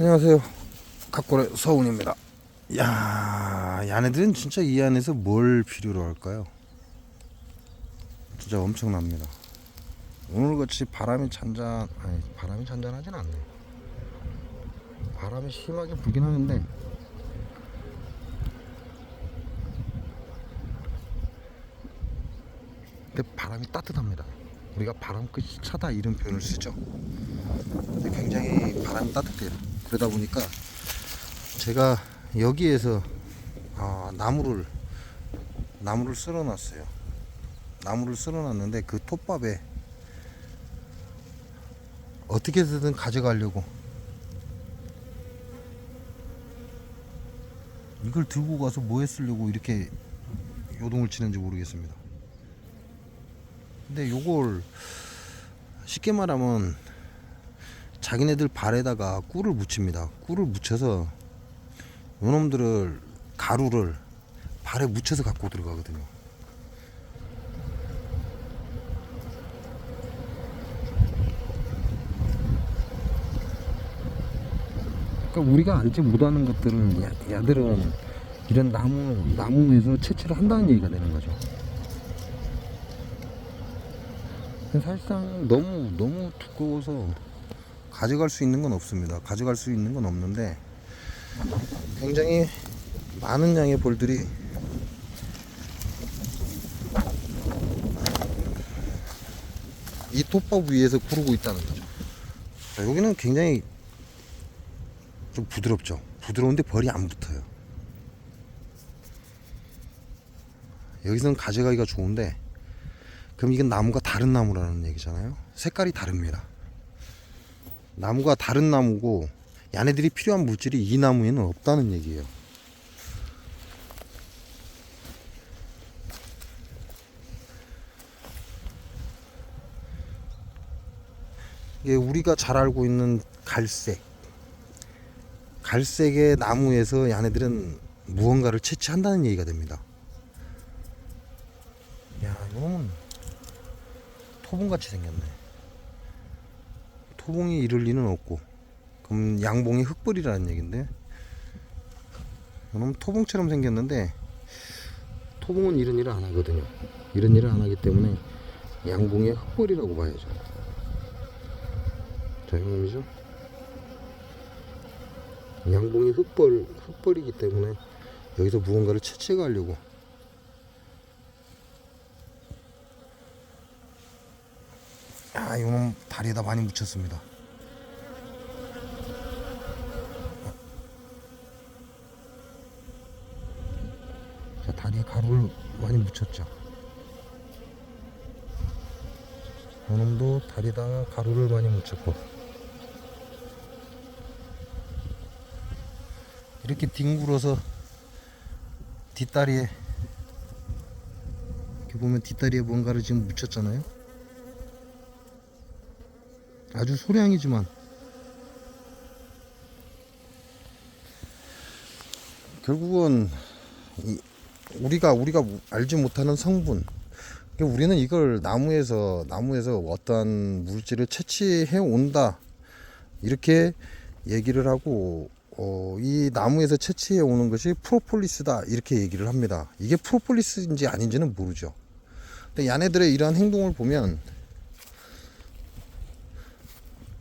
안녕하세요. 각골의 서훈입니다. 야, 야네들은 진짜 이 안에서 뭘 필요로 할까요? 진짜 엄청납니다. 오늘같이 바람이 잔잔, 아니 바람이 잔잔하진 않네. 바람이 심하게 불긴 하는데 근데 바람이 따뜻합니다. 우리가 바람 끝이 차다 이런 표현을 쓰죠. 굉장히 바람이 따뜻해요. 그러다 보니까 제가 여기에서 아, 나무를 나무를 쓸어 놨어요. 나무를 쓸어 놨는데 그 톱밥에 어떻게든 가져가려고 이걸 들고 가서 뭐에 쓰려고 이렇게 요동을 치는지 모르겠습니다. 근데 요걸 쉽게 말하면 자기네들 발에다가 꿀을 묻힙니다. 꿀을 묻혀서 요놈들을 가루를 발에 묻혀서 갖고 들어가거든요. 그러니까 우리가 알지 못하는 것들을 야, 야들은 이런 나무 나무에서 채취를 한다는 얘기가 되는 거죠. 사실상 너무 너무 두꺼워서 가져갈 수 있는 건 없습니다. 가져갈 수 있는 건 없는데 굉장히 많은 양의 볼들이 이 톱밥 위에서 구르고 있다는 거죠. 자, 여기는 굉장히 좀 부드럽죠. 부드러운데 벌이 안 붙어요. 여기서는 가져가기가 좋은데 그럼 이건 나무가 다른 나무라는 얘기잖아요. 색깔이 다릅니다. 나무가 다른 나무고 야네들이 필요한 물질이 이 나무에는 없다는 얘기예요. 이게 우리가 잘 알고 있는 갈색. 갈색의 나무에서 야네들은 무언가를 채취한다는 얘기가 됩니다. 야, 이놈은 토봉같이 생겼네. 토봉이 이럴 리는 없고, 그럼 양봉이 흙벌이라는 얘긴데, 이놈 토봉처럼 생겼는데, 토봉은 이런 일을 안 하거든요. 이런 일을 안 하기 때문에 양봉의 흙벌이라고 봐야죠. 자, 이놈이죠. 양봉이 흙벌, 흙벌이기 때문에 여기서 무언가를 채취해 가려고 아, 이놈 다리에다 많이 묻혔습니다. 자, 다리에 가루를 많이 묻혔죠. 이놈도 다리에다가 가루를 많이 묻혔고 이렇게 뒹굴어서 뒷다리에 이렇게 보면 뒷다리에 뭔가를 지금 묻혔잖아요. 아주 소량이지만 결국은 이- 우리가 우리가 알지 못하는 성분 그러니까 우리는 이걸 나무에서 나무에서 어떠한 물질을 채취해 온다 이렇게 얘기를 하고 어, 이 나무에서 채취해 오는 것이 프로폴리스다 이렇게 얘기를 합니다. 이게 프로폴리스인지 아닌지는 모르죠. 근데 야네들의 이러한 행동을 보면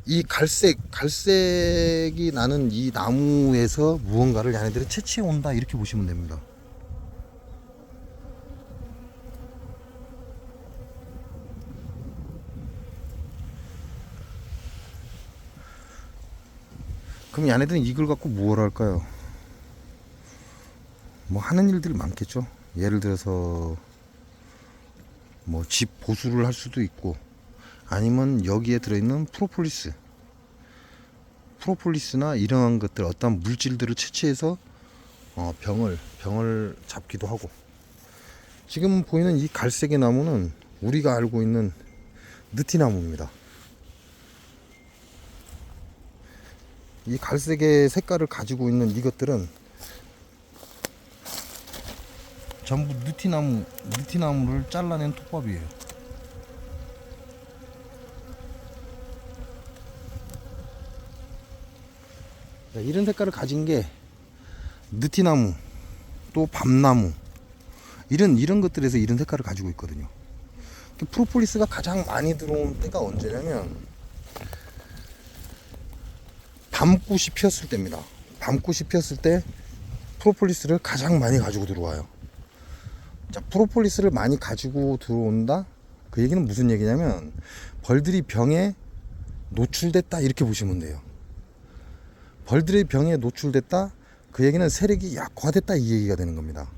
이 갈색 갈색이 나는 이 나무에서 무언가를 야네들이 채취해 온다 이렇게 보시면 됩니다. 그럼 야네들은 이걸 갖고 무엇을 할까요? 뭐 하는 일들이 많겠죠. 예를 들어서 뭐 집 보수를 할 수도 있고 아니면 여기에 들어있는 프로폴리스 프로폴리스나 이러한 것들 어떤 물질들을 채취해서 어, 병을 병을 잡기도 하고 지금 보이는 이 갈색의 나무는 우리가 알고 있는 느티나무입니다. 이 갈색의 색깔을 가지고 있는 이것들은 전부 느티나무 느티나무를 잘라낸 톱밥이에요. 이런 색깔을 가진 게 느티나무 또 밤나무 이런 이런 것들에서 이런 색깔을 가지고 있거든요. 그 프로폴리스가 가장 많이 들어온 때가 언제냐면 밤꽃이 피었을 때입니다. 밤꽃이 피었을 때 프로폴리스를 가장 많이 가지고 들어와요. 자, 프로폴리스를 많이 가지고 들어온다? 그 얘기는 무슨 얘기냐면 벌들이 병에 노출됐다 이렇게 보시면 돼요. 벌들이 병에 노출됐다? 그 얘기는 세력이 약화됐다 이 얘기가 되는 겁니다.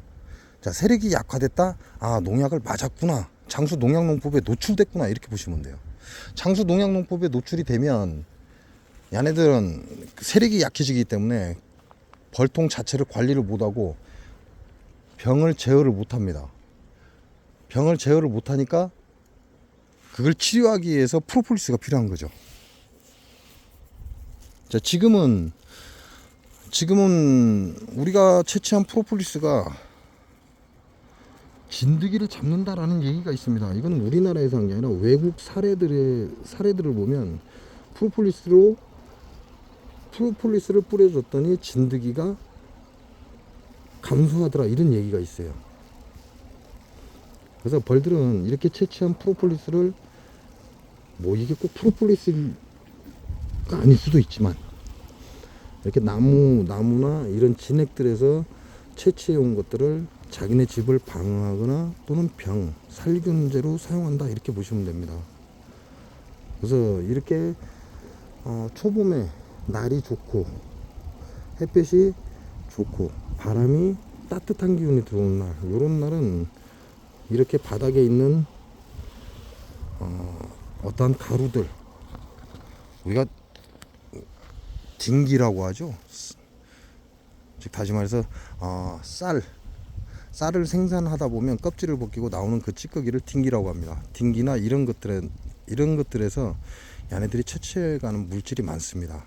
자, 세력이 약화됐다? 아, 농약을 맞았구나. 장수 농약농법에 노출됐구나 이렇게 보시면 돼요. 장수 농약농법에 노출이 되면 얘네들은 그 세력이 약해지기 때문에 벌통 자체를 관리를 못하고 병을 제어를 못합니다. 병을 제어를 못하니까 그걸 치료하기 위해서 프로폴리스가 필요한 거죠. 자, 지금은 지금은 우리가 채취한 프로폴리스가 진드기를 잡는다라는 얘기가 있습니다. 이건 우리나라에서 한 게 아니라 외국 사례들의 사례들을 보면 프로폴리스로 프로폴리스를 뿌려줬더니 진드기가 감소하더라 이런 얘기가 있어요. 그래서 벌들은 이렇게 채취한 프로폴리스를 뭐 이게 꼭 프로폴리스가 아닐 수도 있지만 이렇게 나무 나무나 이런 진액들에서 채취해 온 것들을 자기네 집을 방어하거나 또는 병 살균제로 사용한다 이렇게 보시면 됩니다. 그래서 이렇게 어, 초봄에 날이 좋고 햇볕이 좋고 바람이 따뜻한 기운이 들어오는 날 이런 날은 이렇게 바닥에 있는 어, 어떠한 가루들 우리가 딩기라고 하죠. 즉 다시 말해서 어, 쌀 쌀을 생산하다 보면 껍질을 벗기고 나오는 그 찌꺼기를 딩기라고 합니다. 딩기나 이런 것들에 이런 것들에서 얘네들이 채취해가는 물질이 많습니다.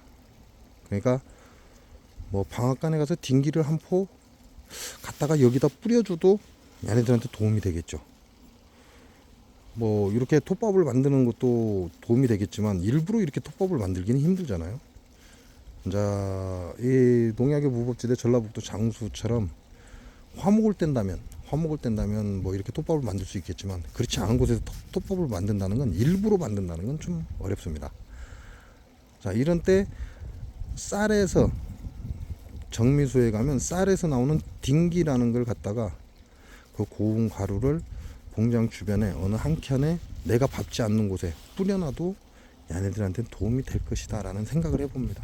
그러니까 뭐 방앗간에 가서 딩기를 한 포 갖다가 여기다 뿌려줘도 얘네들한테 도움이 되겠죠. 뭐 이렇게 톱밥을 만드는 것도 도움이 되겠지만 일부러 이렇게 톱밥을 만들기는 힘들잖아요. 자, 이 농약의 무법지대 전라북도 장수처럼 화목을 뗀다면 화목을 뗀다면 뭐 이렇게 톱밥을 만들 수 있겠지만 그렇지 않은 곳에서 톱- 톱밥을 만든다는 건 일부러 만든다는 건 좀 어렵습니다. 자, 이런 때 쌀에서 정미소에 가면 쌀에서 나오는 딩기라는 걸 갖다가 그 고운 가루를 공장 주변에 어느 한 켠에 내가 밟지 않는 곳에 뿌려놔도 얘네들한테 도움이 될 것이다 라는 생각을 해봅니다.